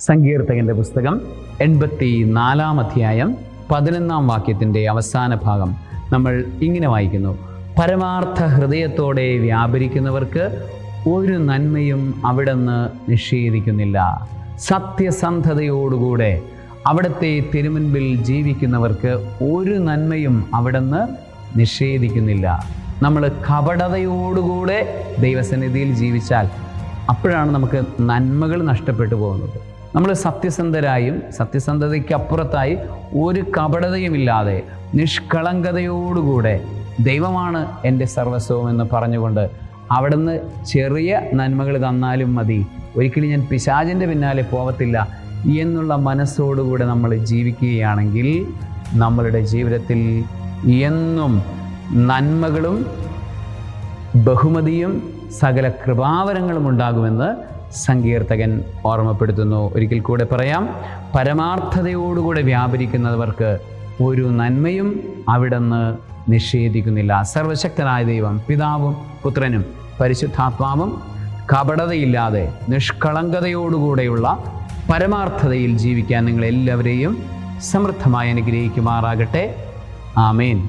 സങ്കീർത്തകന്റെ പുസ്തകം എൺപത്തി നാലാം അധ്യായം പതിനൊന്നാം വാക്യത്തിന്റെ അവസാന ഭാഗം നമ്മൾ ഇങ്ങനെ വായിക്കുന്നു. പരമാർത്ഥ ഹൃദയത്തോടെ വ്യാപരിക്കുന്നവർക്ക് ഒരു നന്മയും അവിടുന്ന് നിഷേധിക്കുന്നില്ല. സത്യസന്ധതയോടുകൂടെ അവിടുത്തെ തിരുമുൻപിൽ ജീവിക്കുന്നവർക്ക് ഒരു നന്മയും അവിടുന്ന് നിഷേധിക്കുന്നില്ല. നമ്മൾ കപടതയോടുകൂടെ ദൈവസന്നിധിയിൽ ജീവിച്ചാൽ അപ്പോഴാണ് നമുക്ക് നന്മകൾ നഷ്ടപ്പെട്ടു പോകുന്നത്. നമ്മൾ സത്യസന്ധരായും സത്യസന്ധതയ്ക്കപ്പുറത്തായി ഒരു കപടതയുമില്ലാതെ നിഷ്കളങ്കതയോടുകൂടെ ദൈവമാണ് എന്റെ സർവസ്വം എന്ന് പറഞ്ഞുകൊണ്ട് അവിടുന്ന് ചെറിയ നന്മകൾ തന്നാലും മതി. ഒരിക്കലും ഞാൻ പിശാചിന്റെ പിന്നാലെ പോവത്തില്ല എന്നുള്ള മനസ്സോടുകൂടെ നമ്മൾ ജീവിക്കുകയാണെങ്കിൽ നമ്മളുടെ ജീവിതത്തിൽ എന്നും നന്മകളും ബഹുമതിയും സകല കൃപാവരങ്ങളും ഉണ്ടാകുമെന്ന് സങ്കീർത്തകൻ ഓർമ്മപ്പെടുത്തുന്നു. ഒരിക്കൽ കൂടെ പറയാം പരമാർത്ഥതയോടുകൂടെ വ്യാപരിക്കുന്നവർക്ക് ഒരു നന്മയും അവിടുന്ന് നിഷേധിക്കുന്നില്ല. സർവശക്തനായ ദൈവം പിതാവും പുത്രനും പരിശുദ്ധാത്മാവും കപടതയില്ലാതെ നിഷ്കളങ്കതയോടുകൂടെയുള്ള പരമാർത്ഥതയിൽ ജീവിക്കാൻ നിങ്ങളെല്ലാവരെയും സമൃദ്ധമായി അനുഗ്രഹിക്കുമാറാകട്ടെ. ആമേൻ.